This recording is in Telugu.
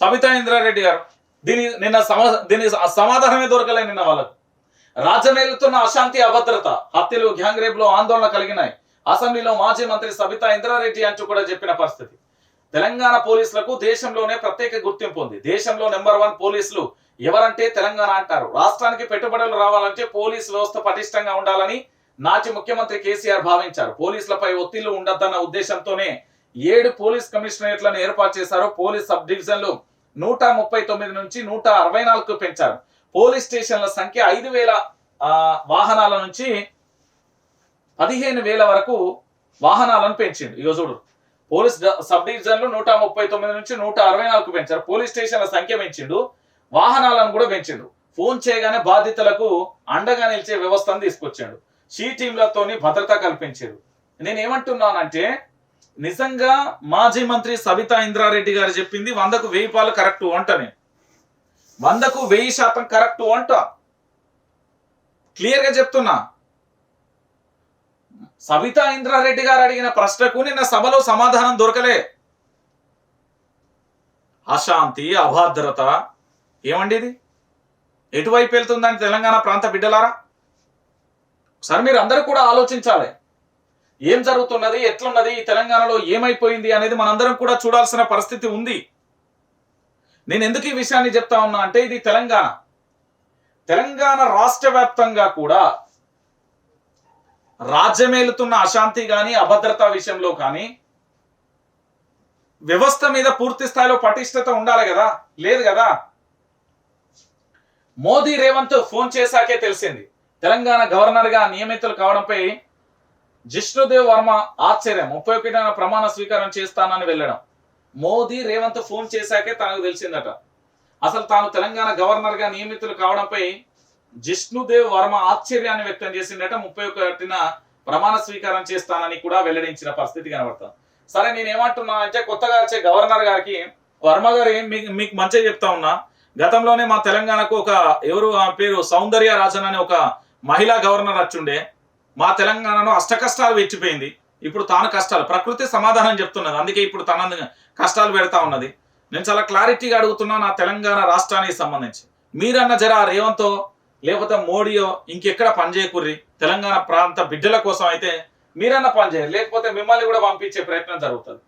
సబితా ఇంద్రారెడ్డి గారు దీని నిన్న సమా దీని సమాధానమే దొరకలే నిన్న వాళ్ళకు. రాజ్యమేలుతున్న అశాంతి అభద్రత హత్యలు గ్యాంగ్ రేపులు లో ఆందోళన కలిగినాయి. అసెంబ్లీలో మాజీ మంత్రి సబితా ఇంద్రారెడ్డి అంటూ కూడా చెప్పిన పరిస్థితి. తెలంగాణ పోలీసులకు దేశంలోనే ప్రత్యేక గుర్తింపు ఉంది. దేశంలో నెంబర్ వన్ పోలీసులు ఎవరంటే తెలంగాణ అంటారు. రాష్ట్రానికి పెట్టుబడులు రావాలంటే పోలీస్ వ్యవస్థ పటిష్టంగా ఉండాలని నాటి ముఖ్యమంత్రి కేసీఆర్ భావించారు. పోలీసులపై ఒత్తిళ్ళు ఉండద్దన్న ఉద్దేశంతోనే ఏడు పోలీస్ కమిషనరేట్లను ఏర్పాటు చేశారు పోలీస్ సబ్ డివిజన్లు. నూట ముప్పై తొమ్మిది నుంచి నూట అరవై నాలుగు పెంచారు. పోలీస్ స్టేషన్ల సంఖ్య ఐదు వేల వాహనాల నుంచి పదిహేను వేల వరకు వాహనాలను పెంచిండు ఇగో చూడు. పోలీస్ సబ్ డివిజన్లు నూట ముప్పై తొమ్మిది నుంచి నూట అరవై నాలుగు పెంచారు. పోలీస్ స్టేషన్ల సంఖ్య పెంచిండు. వాహనాలను కూడా పెంచిండు. ఫోన్ చేయగానే బాధితులకు అండగా నిలిచే వ్యవస్థను తీసుకొచ్చాడు. షీ టీంలతోని భద్రత కల్పించారు. నేను ఏమంటున్నానంటే నిజంగా మాజీ మంత్రి సబితా ఇంద్రారెడ్డి గారు చెప్పింది వందకు వెయ్యి పాలు కరెక్ట్ అంట నేను. వందకు వెయ్యి శాతం కరెక్ట్ అంట. క్లియర్గా చెప్తున్నా. సబితా ఇంద్రారెడ్డి గారు అడిగిన ప్రశ్నకు నిన్న సభలో సమాధానం దొరకలే. అశాంతి అభద్రత ఏమండి ఇది? ఎటువైపు వెళ్తుందని తెలంగాణ ప్రాంత బిడ్డలారా? సార్ మీరు అందరూ కూడా ఆలోచించాలి. ఏం జరుగుతున్నది? ఎట్లున్నది? ఈ తెలంగాణలో ఏమైపోయింది అనేది మనందరం కూడా చూడాల్సిన పరిస్థితి ఉంది. నేను ఎందుకు ఈ విషయాన్ని చెప్తా ఉన్నా అంటే ఇది తెలంగాణ. తెలంగాణ రాష్ట్ర వ్యాప్తంగా కూడా రాజ్యమేలుతున్న అశాంతి కానీ అభద్రతా విషయంలో కానీ వ్యవస్థ మీద పూర్తి స్థాయిలో పటిష్టత ఉండాలి కదా? లేదు కదా? మోదీ రేవంత్ ఫోన్ చేశాకే తెలిసింది. తెలంగాణ గవర్నర్గా నియమితులు కావడంపై జిష్ణుదేవ్ వర్మ ఆశ్చర్యం. ముప్పై ఒకటిన ప్రమాణ స్వీకారం చేస్తానని వెళ్ళడం. మోదీ రేవంత్ ఫోన్ చేశాకే తనకు తెలిసిందట. అసలు తాను తెలంగాణ గవర్నర్గా నియమితులు కావడంపై జిష్ణుదేవ్ వర్మ ఆశ్చర్యాన్ని వ్యక్తం చేసిందట. ముప్పై ఒకటిన ప్రమాణ స్వీకారం చేస్తానని కూడా వెల్లడించిన పరిస్థితి కనబడుతుంది సరే నేను ఏమంటున్నా అంటే కొత్తగా వచ్చే గవర్నర్ గారికి వర్మ గారు మీకు మీకు మంచిగా చెప్తా ఉన్నా. గతంలోనే మా తెలంగాణకు ఒక ఎవరు ఆ పేరు? సౌందర్య రాజన్ అనే ఒక మహిళా గవర్నర్ వచ్చుండే. మా తెలంగాణను అష్టకష్టాలు వెచ్చిపోయింది. ఇప్పుడు తాను కష్టాలు ప్రకృతి సమాధానం చెప్తున్నది. అందుకే ఇప్పుడు తన కష్టాలు పెడతా ఉన్నది. నేను చాలా క్లారిటీగా అడుగుతున్నా నా తెలంగాణ రాష్ట్రానికి సంబంధించి. మీరన్న జర రేవంతో లేకపోతే మోడీయో ఇంకెక్కడ పనిచేయకుర్రి తెలంగాణ ప్రాంత బిడ్డల కోసం అయితే మీరన్న పనిచేయరు లేకపోతే మిమ్మల్ని కూడా పంపించే ప్రయత్నం జరుగుతుంది.